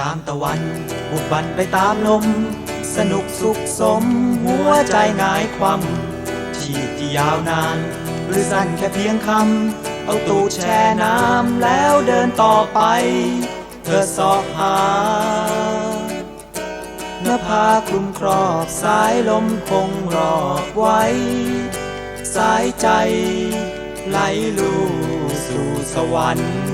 ตามตะวัน บุกบันไปตามลม สนุกสุขสม หัวใจหงายความชีพที่ยาวนาน หรือสั้นแค่เพียงคำ เอาตูดแช่น้ำแล้วเดินต่อไป เธอสอบหาเนภาคลุมครอบสายลมคงรอบไว้ สายใจไหลลู่สู่สวรรค์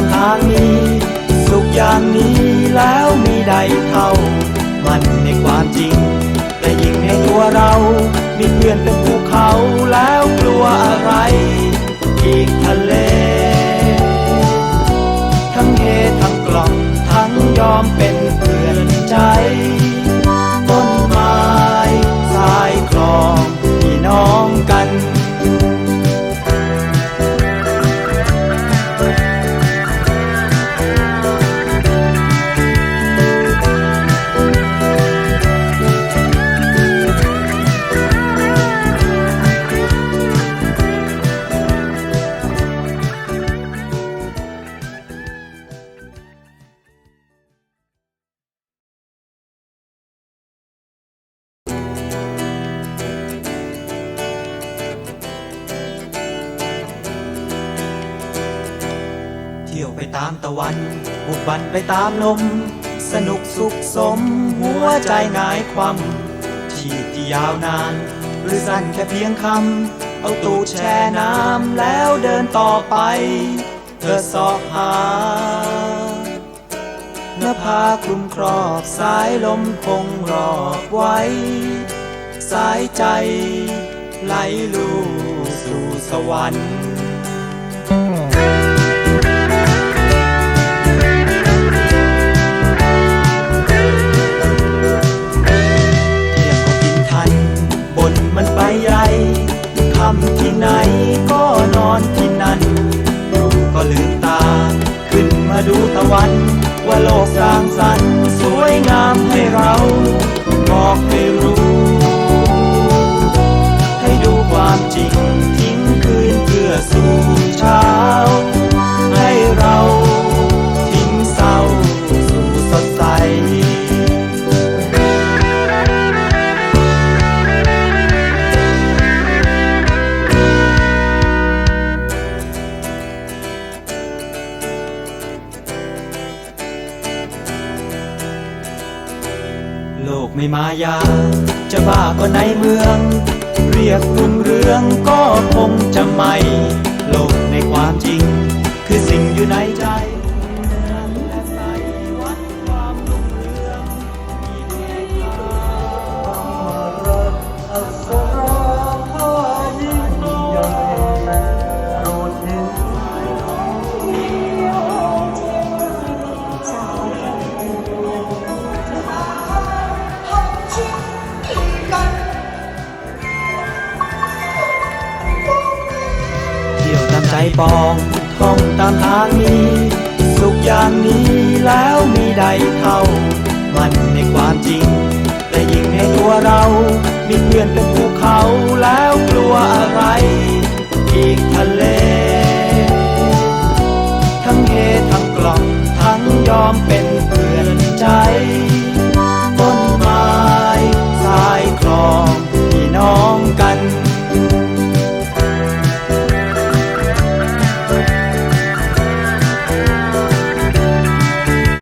ามทางนี้ สุขอย่างนี้แล้วมีใดเท่า มันในความจริง แต่ยิ่งในตัวเรา มีเพื่อนเป็นภูเขาแล้วกลัว ตามตะวันบุกบันไปตามลม สนุกสุขสม หัวใจหงายความชีพที่ยาวนาน หรือสั้นแค่เพียงคำ เอาตูดแช่น้ำแล้วเดินต่อไป เธอสอบหานภาคลุมครอบสายลมคงรอบไว้ สายใจไหลลูสู่สวรรค์ วัน ว่าโลกสร้างสรรค์สวยงามให้เรา บอกให้รู้ ให้ดูความจริง โลกไม่มายา จะบ้าก็ในเมือง เรียกรุ่งเรืองก็คงจะไม่ โลกในความจริง ปองท่องตามทางนี้ สุขอย่างนี้แล้วมีใดเท่า มันในความจริง แต่ยิ่งในตัวเรา มีเพื่อนเป็นภูเขาแล้วกลัวอะไร อีกทะเล